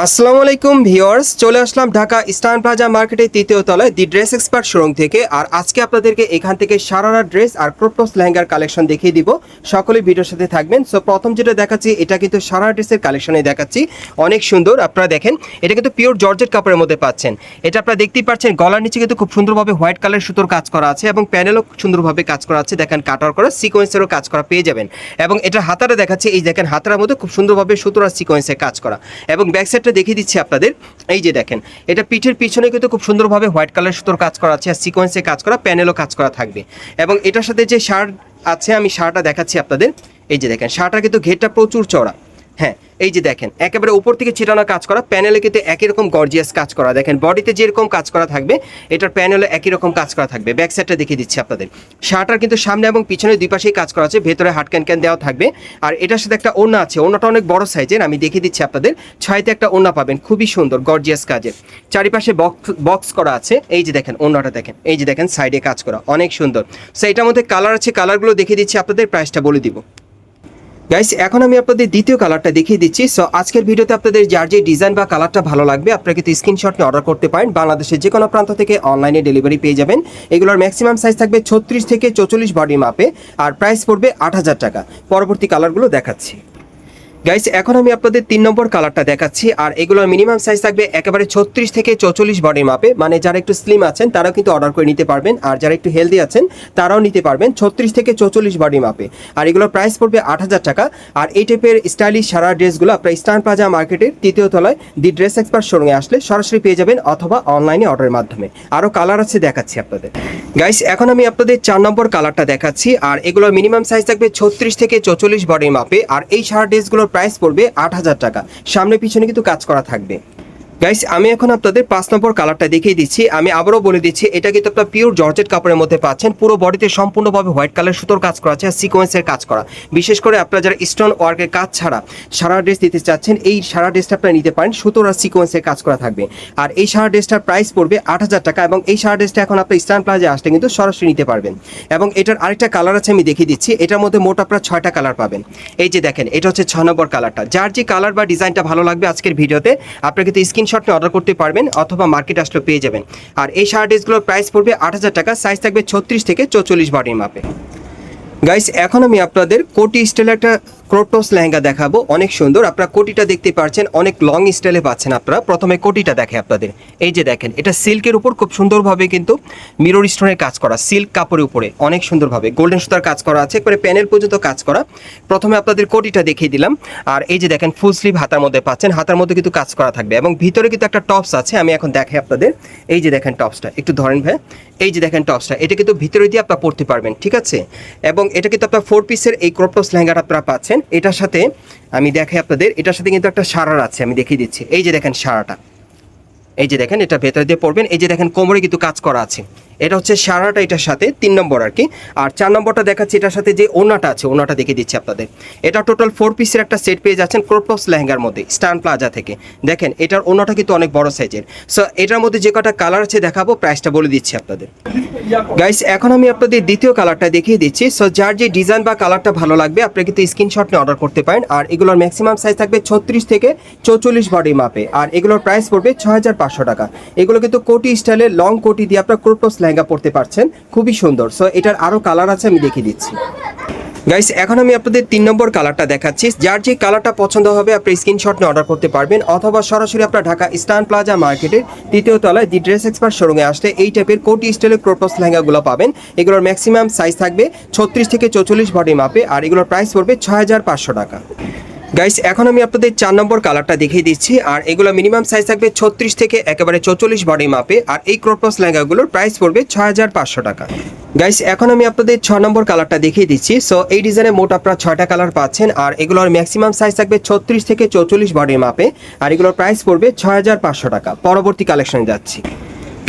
আসসালামু আলাইকুম ভিউয়ার্স, চলে আসলাম ঢাকা ইস্টার্ন প্লাজা মার্কেটের তৃতীয় তলায় দি ড্রেস এক্সপার্ট শোরুম থেকে। আর আজকে আপনাদেরকে এখান থেকে সারারা ড্রেস আর ক্রোপটস লেহেঙ্গার কালেকশন দেখিয়ে দিব। সকলে ভিডিওর সাথে থাকবেন। সো প্রথম যেটা দেখাচ্ছি, এটা কিন্তু সারা ড্রেসের কালেকশনে দেখাচ্ছি। অনেক সুন্দর, আপনারা দেখেন, এটা কিন্তু পিওর জর্জেট কাপড়ের মধ্যে পাচ্ছেন। এটা আপনারা দেখতেই পাচ্ছেন, গলার নিচে কিন্তু খুব সুন্দরভাবে হোয়াইট কালার সুতোর কাজ করা আছে এবং প্যানেলও সুন্দরভাবে কাজ করা আছে। দেখেন কাটার করা সিকোয়েন্সেরও কাজ করা, পেয়ে যাবেন। এবং এটা হাতাটা দেখাচ্ছে, এই দেখেন, হাতার মধ্যে খুব সুন্দরভাবে সুতোর আর সিকোয়েন্সে কাজ করা। এবং ব্যাক সাইডটা দেখিয়ে দিচ্ছি আপনাদের। এই যে দেখেন, এটা পিঠের পিছনে কিন্তু খুব সুন্দরভাবে হোয়াইট কালার সুতোর কাজ করা আছে আর সিকোয়েন্সে কাজ করা প্যানেলও কাজ করা থাকবে। এবং এটার সাথে যে শার্ট আছে, আমি শার্টটা দেখাচ্ছি আপনাদের। এই যে দেখেন শার্টটা কিন্তু ঘেরটা প্রচুর চড়া হ্যাঁ এই যে দেখেন, একেবারে উপর থেকে ছিটানো কাজ করা প্যানেলে কিন্তু একই রকম গর্জিয়াস কাজ করা। দেখেন বডিতে যেরকম কাজ করা থাকবে, এটার প্যানেলে একই রকম কাজ করা থাকবে। ব্যাক সাইডটা দেখিয়ে দিচ্ছি আপনাদের। শার্টার কিন্তু সামনে এবং পিছনে দুই পাশেই কাজ করা আছে, ভেতরে হাট ক্যান ক্যান দেওয়া থাকবে। আর এটার সাথে একটা ওড়না আছে, ওড়নাটা অনেক বড় সাইজের আমি দেখিয়ে দিচ্ছি আপনাদের। ছয়তে একটা ওড়না পাবেন, খুবই সুন্দর গর্জিয়াস কাজের। চারিপাশে বক্স বক্স করা আছে, এই যে দেখেন, ওড়নাটা দেখেন, এই যে দেখেন সাইডে কাজ করা, অনেক সুন্দর। সো এটার মধ্যে কালার আছে কালারগুলো দেখিয়ে দিচ্ছি আপনাদের প্রাইসটা বলে দিব। গাইস এখন আমি আপনাদের দ্বিতীয় কালারটা দেখিয়ে দিচ্ছি। সো আজকের ভিডিওতে আপনাদের যার যে ডিজাইন বা কালারটা ভালো লাগবে, আপনারা কিন্তু স্ক্রিনশট নিয়ে অর্ডার করতে পারেন। বাংলাদেশের যে কোনো প্রান্ত থেকে অনলাইনে ডেলিভারি পেয়ে যাবেন। এগুলোর ম্যাক্সিমাম সাইজ থাকবে ছত্রিশ থেকে চৌচল্লিশ বডি মাপে আর প্রাইস পড়বে আট হাজার টাকা। পরবর্তী কালারগুলো দেখাচ্ছি। গাইস এখন আমি আপনাদের তিন নম্বর কালারটা দেখাচ্ছি, আর এগুলোর মিনিমাম সাইজ থাকবে একেবারে ছত্রিশ থেকে চৌচল্লিশ বডির মাপে মানে যারা একটু স্লিম আছেন, তারাও কিন্তু অর্ডার করে নিতে পারবেন, আর যারা একটু হেলদি আছেন, তারাও নিতে পারবেন ছত্রিশ থেকে চৌচল্লিশ বডি মাপে আর এগুলোর প্রাইস পড়বে আট হাজার টাকা। আর এই টাইপের স্টাইলিশ সারা ড্রেসগুলো আপনার স্টান প্লাজা মার্কেটের তৃতীয় তলায় দি ড্রেস এক্সপার্ট শোরুমে আসলে সরাসরি পেয়ে যাবেন অথবা অনলাইনে অর্ডারের মাধ্যমে। আরও কালার আছে দেখাচ্ছি আপনাদের। গাইস এখন আমি আপনাদের চার নম্বর কালারটা দেখাচ্ছি, আর এগুলোর মিনিমাম সাইজ থাকবে ছত্রিশ থেকে চৌচল্লিশ বডির মাপে আর এই সারা ড্রেসগুলোর প্রাইস পড়বে আট হাজার টাকা। সামনে পিছনে কিন্তু কাজ করা থাকবে। গাইস আমি এখন আপনাদের পাঁচ নম্বর কালারটা দেখিয়ে দিচ্ছি। আমি আবারও বলে দিচ্ছি, এটা কিন্তু আপনার পিওর জর্জেট কাপড়ের মধ্যে পাচ্ছেন। পুরো বডিতে সম্পূর্ণভাবে হোয়াইট কালার সুতোর কাজ করা আছে আর সিকোয়েন্সের কাজ করা। বিশেষ করে আপনারা যারা স্টোন ওয়ার্কের কাজ ছাড়া সারা ড্রেস দিতে চাচ্ছেন, এই সারা ড্রেসটা আপনারা নিতে পারেন। সুতোর আর সিকোয়েন্সের কাজ করা থাকবে। আর এই সারা ড্রেসটার প্রাইস পড়বে আট হাজার টাকা এবং এই সারা ড্রেসটা এখন আপনার স্টান প্লাজে আসলে কিন্তু সরাসরি নিতে পারবেন। এবং এটার আরেকটা কালার আছে, আমি দেখিয়ে দিচ্ছি। এটার মধ্যে মোট আপনারা ছয়টা কালার পাবেন। এই যে দেখেন, এটা হচ্ছে ছয় নম্বর কালারটা যার যে কালার বা ডিজাইনটা ভালো লাগবে আজকের ভিডিওতে, আপনারা কিন্তু স্ক্রিনশট নিয়ে অর্ডার করতে পারবেন অথবা মার্কেট আসলে পেয়ে যাবেন। আর এই শার্ট ড্রেসগুলোর প্রাইস পড়বে আট হাজার টাকা সাইজ থাকবে ছত্রিশ থেকে চৌচল্লিশ বডির মাপে। গাইস এখন আমি আপনাদের কোটি স্টাইলের একটা ক্রোপটস লেহেঙ্গা দেখাবো। অনেক সুন্দর। আপনারা কোটিটা দেখতে পাচ্ছেন। অনেক লং স্টাইলে পাচ্ছেন আপনারা। প্রথমে কোটিটা দেখে আপনাদের। এই যে দেখেন, এটা সিল্কের উপর খুব সুন্দরভাবে কিন্তু মিরর স্টোনের কাজ করা সিল্ক কাপড়ের উপরে। অনেক সুন্দরভাবে। গোল্ডেন সুতার কাজ করা আছে, একবারে প্যানেল পর্যন্ত কাজ করা। প্রথমে আপনাদের কোটিটা দেখিয়ে দিলাম। আর এই যে দেখেন ফুল স্লিভ হাতার মধ্যে পাচ্ছেন। হাতার মধ্যে কিন্তু কাজ করা থাকবে। এবং ভিতরে কিন্তু একটা টপস আছে, আমি এখন দেখাই আপনাদের। এই যে দেখেন টপসটা একটু ধরেন ভাই। এই যে দেখেন টপসটা এটা কিন্তু ভিতরে দিয়ে আপনারা পড়তে পারবেন, ঠিক আছে? এবং এটা কিন্তু আপনার ফোর পিসের এই ক্রপ টপস লেহেঙ্গাটা আপনারা পাচ্ছেন। এটার সাথে আমি দেখাই আপনাদের, এটার সাথে কিন্তু একটা সারার আছে, আমি দেখিয়ে দিচ্ছি। এই যে দেখেন সারাটা। এই যে দেখেন, এটা ভেতরে দিয়ে পড়বেন। এই যে দেখেন, কোমরে কিন্তু কাজ করা আছে। এটা হচ্ছে সারাটা এটার সাথে তিন নম্বর আর কি। আর চার নম্বরটা দেখাচ্ছি, এটার সাথে যে ওনাটা আছে, ওনাটা দেখিয়ে দিচ্ছি আপনাদের। এটা টোটাল ফোর পিসের একটা সেট পেয়ে যাচ্ছেন ক্রোপটপস লেহেঙ্গার মধ্যে স্টান প্লাজা থেকে। দেখেন, এটার ওনাটা কিন্তু অনেক বড় সাইজের সো এটার মধ্যে যে কটা কালার আছে দেখাবো প্রাইসটা বলে দিচ্ছি আপনাদের। গাইস এখন আমি আপনাদের দ্বিতীয় কালারটা দেখিয়ে দিচ্ছি। সো যার যে ডিজাইন বা কালারটা ভালো লাগবে, আপনি কিন্তু স্ক্রিনশট নিয়ে অর্ডার করতে পারেন। আর এগুলোর ম্যাক্সিমাম সাইজ থাকবে ছত্রিশ থেকে চৌচল্লিশ বডি মাপে আর এগুলোর প্রাইস পড়বে পাঁচশো টাকা। এগুলো কিন্তু কোটি স্টাইলের লং কোটি দিয়ে আপনার ক্রোপটস লেহেঙ্গা পড়তে পারছেন, খুবই সুন্দর। সো এটার আরও কালার আছে, আমি দেখিয়ে দিচ্ছি। গাইস এখন আমি আপনাদের তিন নম্বর কালারটা দেখাচ্ছি। যার যে কালারটা পছন্দ হবে, আপনি স্ক্রিনশট নিয়ে অর্ডার করতে পারবেন, অথবা সরাসরি আপনার ঢাকা স্টান প্লাজা মার্কেটের তৃতীয় তলায় দি ড্রেস এক্সপার্ট শোরুমে আসলে এই টাইপের কোটি স্টাইলের ক্রোপস লেহেঙ্গাগুলো পাবেন। এগুলোর ম্যাক্সিমাম সাইজ থাকবে ছত্রিশ থেকে চৌচল্লিশ বডি মাপে, আর এগুলোর প্রাইস পড়বে ছয় হাজার পাঁচশো টাকা। গাইস এখন আমি আপনাদের চার নম্বর কালারটা দেখিয়ে দিচ্ছি, আর এগুলো মিনিমাম সাইজ থাকবে ছত্রিশ থেকে একেবারে চৌচল্লিশ বডি মাপে আর এই ক্রোপস লেহেঙ্গাগুলোর প্রাইস পড়বে ছয় হাজার পাঁচশো টাকা। গাইস এখন আমি আপনাদের ছ নম্বর কালারটা দেখিয়ে দিচ্ছি সো এই ডিজাইনে মোট আপনারা ছয়টা কালার পাচ্ছেন, আর এগুলোর ম্যাক্সিমাম সাইজ থাকবে ছত্রিশ থেকে চৌচল্লিশ বডির মাপে আর এগুলোর প্রাইস পড়বে ছয় হাজার পাঁচশো টাকা। পরবর্তী কালেকশনে যাচ্ছি।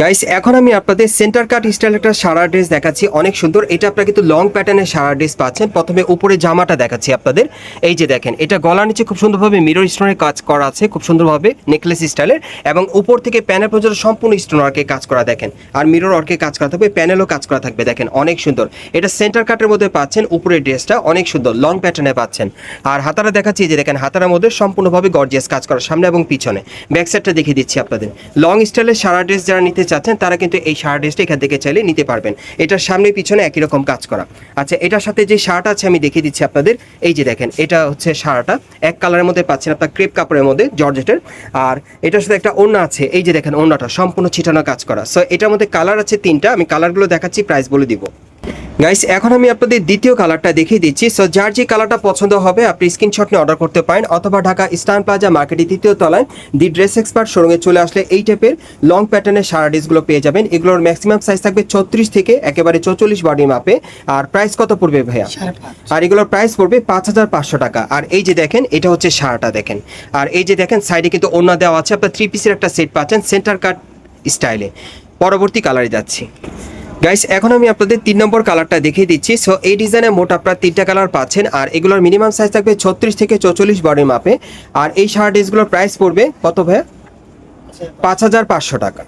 গাইস এখন আমি আপনাদের সেন্টার কাট স্টাইল একটা সারা ড্রেস দেখাচ্ছি, অনেক সুন্দর। এটা আপনারা কিন্তু লং প্যাটার্নের সারা ড্রেস পাচ্ছেন। প্রথমে উপরে জামাটা দেখাচ্ছি আপনাদের। এই যে দেখেন, এটা গলার নিচে খুব সুন্দরভাবে মিরর স্টোনের কাজ করা আছে, খুব সুন্দরভাবে নেকলেস স্টাইলের এবং উপর থেকে প্যানেল পর্যন্ত সম্পূর্ণ স্টোন ওয়ার্কে কাজ করা, দেখেন। আর মিরর ওয়ার্কে কাজ করা থাকবে প্যানেলও কাজ করা থাকবে, দেখেন, অনেক সুন্দর। এটা সেন্টার কাটের মধ্যে পাচ্ছেন, উপরের ড্রেসটা অনেক সুন্দর লং প্যাটার্নে পাচ্ছেন। আর হাতারা দেখাচ্ছি যে দেখেন, হাতারার মধ্যে সম্পূর্ণভাবে গর্জিয়াস কাজ করা, সামনে এবং পিছনে। ব্যাক সাইডটা দেখিয়ে দিচ্ছি আপনাদের। লং স্টাইলের সারা ড্রেস যারা নিতে চাচ্ছেন, তারা কিন্তু এই শার্ট এখান থেকে চাইলে নিতে পারবেন। এটার সামনে পিছনে একই রকম কাজ করা। আচ্ছা এটার সাথে যে শার্ট আছে, আমি দেখিয়ে দিচ্ছি আপনাদের। এই যে দেখেন, এটা হচ্ছে শার্টটা। এক কালারের মধ্যে পাচ্ছেন আপনার ক্রেপ কাপড়ের মধ্যে, জর্জেটের। আর এটার সাথে একটা ওড়না আছে। এই যে দেখেন, ওড়নাটা সম্পূর্ণ ছিটানো কাজ করা। সো এটার মধ্যে কালার আছে তিনটা। আমি কালারগুলো দেখাচ্ছি, প্রাইস বলে দিব। গাইস এখন আমি আপনাদের দ্বিতীয় কালারটা দেখিয়ে দিচ্ছি। সো যার যে কালারটা পছন্দ হবে আপনি স্ক্রিনশট নিয়ে অর্ডার করতে পারেন অথবা ঢাকা স্টান প্লাজা মার্কেটের তৃতীয় তলায় দি ড্রেস এক্সপার্ট শোরুমে চলে আসলে এই টাইপের লং প্যাটার্নের সারা ড্রেসগুলো পেয়ে যাবেন। এগুলোর ম্যাক্সিমাম সাইজ থাকবে ছত্রিশ থেকে একেবারে চৌচল্লিশ বডি মাপে আর প্রাইস কত পড়বে ভাইয়া? আর এগুলোর প্রাইস পড়বে পাঁচ হাজার পাঁচশো টাকা। আর এই যে দেখেন এটা হচ্ছে সারাটা দেখেন। আর এই যে দেখেন সাইডে কিন্তু অন্য দেওয়া আছে। আপনার থ্রি পিসের একটা সেট পাচ্ছেন সেন্টার কাট স্টাইলে পরবর্তী কালারে যাচ্ছি। গাইস এখন আমি আপনাদের তিন নম্বর কালারটা দেখিয়ে দিচ্ছি। সো এই ডিজাইনে মোট আপনারা তিনটা কালার পাচ্ছেন আর এগুলোর মিনিমাম সাইজ থাকবে ছত্রিশ থেকে চৌচল্লিশ বডির মাপে আর এই শার্ট ড্রেসগুলোর প্রাইস পড়বে কত ভাই পাঁচ হাজার পাঁচশো টাকা।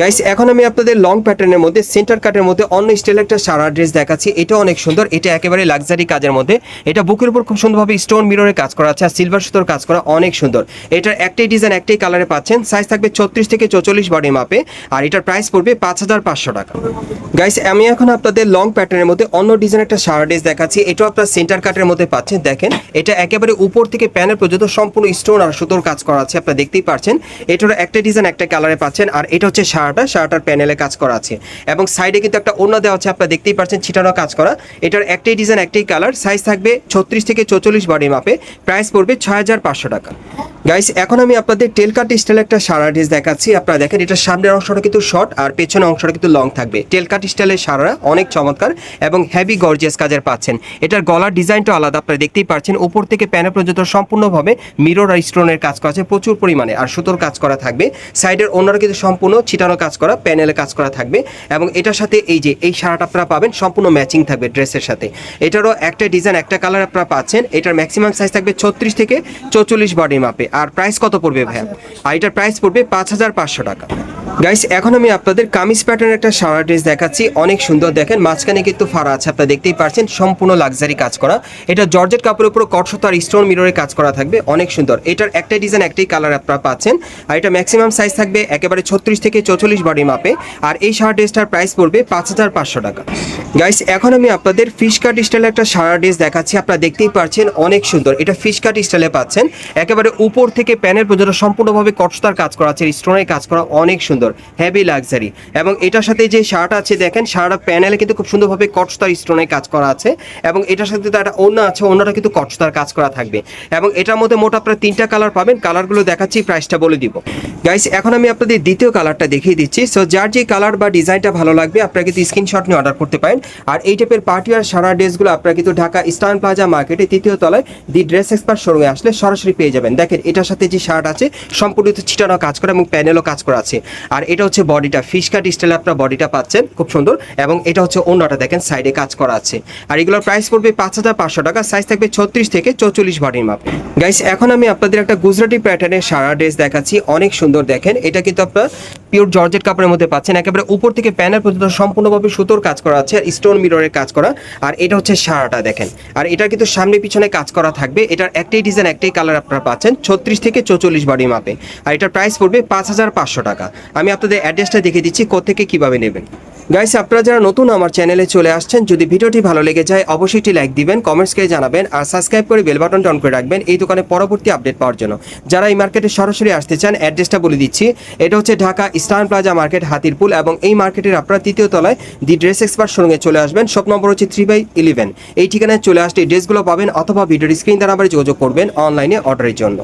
গাইস এখন আমি আপনাদের লং প্যাটার্নের মধ্যে সেন্টার কাটের মধ্যে অন্য স্টাইল একটা সারা ড্রেস দেখাচ্ছি। এটা অনেক সুন্দর, এটা একেবারে লাক্সারি কাজের মধ্যে। এটা বুকের উপর খুব সুন্দরভাবে স্টোন মিররের কাজ করা আছে আর সিলভার সুতোর কাজ করা অনেক সুন্দর। এটার একটাই ডিজাইন একটাই কালারে পাচ্ছেন। সাইজ থাকবে ছত্রিশ থেকে চৌচল্লিশ বডি মাপে আর এটার প্রাইস পড়বে পাঁচ হাজার পাঁচশো টাকা। গাইস আমি এখন আপনাদের লং প্যাটার্নের মধ্যে অন্য ডিজাইন একটা সারা ড্রেস দেখাচ্ছি। এটাও আপনার সেন্টার কাটের মধ্যে পাচ্ছেন, দেখেন। এটা একেবারে উপর থেকে প্যানেল পর্যন্ত সম্পূর্ণ স্টোন আর সুতোর কাজ করা আছে, আপনারা দেখতেই পাচ্ছেন এটার একটা ডিজাইন একটা কালারে পাচ্ছেন, আর এটা হচ্ছে শার্টটা শার্টার প্যানেলে কাজ করা আছে। এবং সাইডে কিন্তু একটা অন্য দেওয়া আছে, আপনারা দেখতেই পাচ্ছেন ছিটানো কাজ করা। এটার একটাই ডিজাইন একটাই কালার সাইজ থাকবে ছত্রিশ থেকে চৌচল্লিশ বডি মাপে প্রাইস পড়বে ছয় হাজার পাঁচশো টাকা। গাইস এখন আমি আপনাদের টেল কাট স্টাইল একটা সারা ড্রেস দেখাচ্ছি, আপনারা দেখেন এটার সামনের অংশটা কিন্তু শর্ট আর পেছনের অংশটা কিন্তু লং থাকবে। টেল কাট স্টাইলের সারা অনেক চমৎকার এবং হেভি গর্জিয়াস কাজের পাচ্ছেন। এটার গলার ডিজাইনটা আলাদা, আপনারা দেখতেই পাচ্ছেন, উপর থেকে প্যানে পর্যন্ত সম্পূর্ণভাবে মিরর আর স্টোনের কাজ করা আছে, প্রচুর পরিমাণে। আর সুতোর কাজ করা থাকবে। সাইডের অন্যরা কিন্তু সম্পূর্ণ ছিটানো কাজ করা, প্যানেলে কাজ করা থাকবে এবং এটার সাথে এই যে, এই শার্ট আপনারা পাবেন, সম্পূর্ণ ম্যাচিং থাকবে ড্রেসের সাথে। এটারও একটা ডিজাইন, একটা কালার আপনারা পাচ্ছেন, এটার ম্যাক্সিমাম সাইজ থাকবে ছত্রিশ থেকে চৌচল্লিশ বডি মাপে আর প্রাইস কত পড়বে ভাইয়া? আর এটার প্রাইস পড়বে পাঁচ হাজার পাঁচশো টাকা। গাইস এখন আমি আপনাদের কামিজ প্যাটার্নের একটা সারা ড্রেস দেখাচ্ছি, অনেক সুন্দর দেখেন, মাঝখানে কিন্তু ফাড়া আছে, আপনারা দেখতেই পাচ্ছেন সম্পূর্ণ লাক্সারি কাজ করা। এটা জর্জেট কাপড়ের উপর কটশত আর স্টোন মিররে কাজ করা থাকবে, অনেক সুন্দর। এটার একটাই ডিজাইন একটাই কালার আপনারা পাচ্ছেন, আর এটা ম্যাক্সিমাম সাইজ থাকবে একেবারে ছত্রিশ থেকে চৌচল্লিশ বডি মাপে, আর এই শার্ট ড্রেসটার প্রাইস পড়বে পাঁচ হাজার পাঁচশো টাকা। গাইস এখন আমি আপনাদের ফিশ কাট স্টাইলে একটা সারা ড্রেস দেখাচ্ছি, আপনারা দেখতেই পাচ্ছেন অনেক সুন্দর। এটা ফিশ কাট স্টাইলে পাচ্ছেন। একেবারে উপর থেকে প্যানেল পর্যন্ত সম্পূর্ণভাবে কটস্তার কাজ করা আছে স্টোনের কাজ করা অনেক সুন্দর হেভি লাক্সারি এবং এটার সাথে যে শার্ট আছে, দেখেন শার্ট প্যানেলে কিন্তু খুব সুন্দরভাবে কটস্তার স্টোনের কাজ করা আছে। এবং এটার সাথে তার একটা অন্য আছে, অন্যটা কিন্তু কটস্তার কাজ করা থাকবে। এবং এটার মধ্যে মোট আপনারা তিনটা কালার পাবেন কালারগুলো দেখাচ্ছি প্রাইসটা বলে দিব। গাইস এখন আমি আপনাদের দ্বিতীয় কালারটা দেখিয়ে দিচ্ছি। সো যার যে কালার বা ডিজাইনটা ভালো লাগবে, আপনারা কিন্তু স্ক্রিনশট নিয়ে অর্ডার করতে পারেন। আর এই টাইপের পার্টি আর সারা ড্রেসগুলো আপনারা কিন্তু ঢাকা ইস্টার্ন প্লাজা মার্কেটে তৃতীয় তলায় দি ড্রেস এক্সপার্ট শোরুমে আসলে সরাসরি পেয়ে যাবেন। দেখেন, এটার সাথে যে শার্ট আছে, সম্পূর্ণ ছিটানো কাজ করা এবং প্যানেলও কাজ করা আছে। আর এটা হচ্ছে বডিটা ফিশ কাট স্টাইলে আপনারা বডিটা পাচ্ছেন, খুব সুন্দর। এবং এটা হচ্ছে অন্যটা, দেখেন সাইডে কাজ করা আছে। আর এগুলোর প্রাইস পড়বে পাঁচ হাজার পাঁচশো টাকা সাইজ থাকবে ছত্রিশ থেকে চৌচল্লিশ বডির মাপ। গাইস এখন আমি আপনাদের একটা গুজরাটি প্যাটার্নের সারা ড্রেস দেখাচ্ছি, অনেক সুন্দর, দেখেন। এটা কিন্তু আপনার পিওর জর্জেট কাপড়ের মধ্যে পাচ্ছেন। একেবারে উপর থেকে প্যানেল পর্যন্ত সম্পূর্ণভাবে সুতোর কাজ করা আছে আর স্টোন মিররের কাজ করা। আর এটা হচ্ছে সারাটা, দেখেন। আর এটা কিন্তু সামনে পিছনে কাজ করা থাকবে। এটার একটাই ডিজাইন একটাই কালার আপনারা পাচ্ছেন, ছত্রিশ থেকে চৌচল্লিশ বাড়ি মাপে। আর এটার প্রাইস পড়বে পাঁচ হাজার পাঁচশো টাকা। আমি আপনাদের অ্যাড্রেসটা দেখে দিচ্ছি, কোথেকে কীভাবে নেবেন। গাইস আপনারা যারা নতুন আমার চ্যানেলে চলে আসছেন, যদি ভিডিওটি ভালো লেগে যায়, অবশ্যই একটি লাইক দিবেন কমেন্টস করে জানাবেন, আর সাবস্ক্রাইব করে বেল বাটনটা অন করে রাখবেন এই দোকানে পরবর্তী আপডেট পাওয়ার জন্য। যারা এই মার্কেটে সরাসরি আসতে চান অ্যাড্রেসটা বলে দিচ্ছি। এটা হচ্ছে Dhaka Eastern Plaza market Hatirpul, এবং এই মার্কেটের আপনারা তৃতীয় তলায় দি ড্রেস এক্সপার্ট শোরুমে চলে আসবেন। শপ নম্বর হচ্ছে থ্রি বাই ইলেভেন এই ঠিকানায় চলে আসতে ড্রেসগুলো পাবেন, অথবা ভিডিওর স্ক্রিন দ্বারা আবার যোগাযোগ করবেন অনলাইনে অর্ডারের জন্য।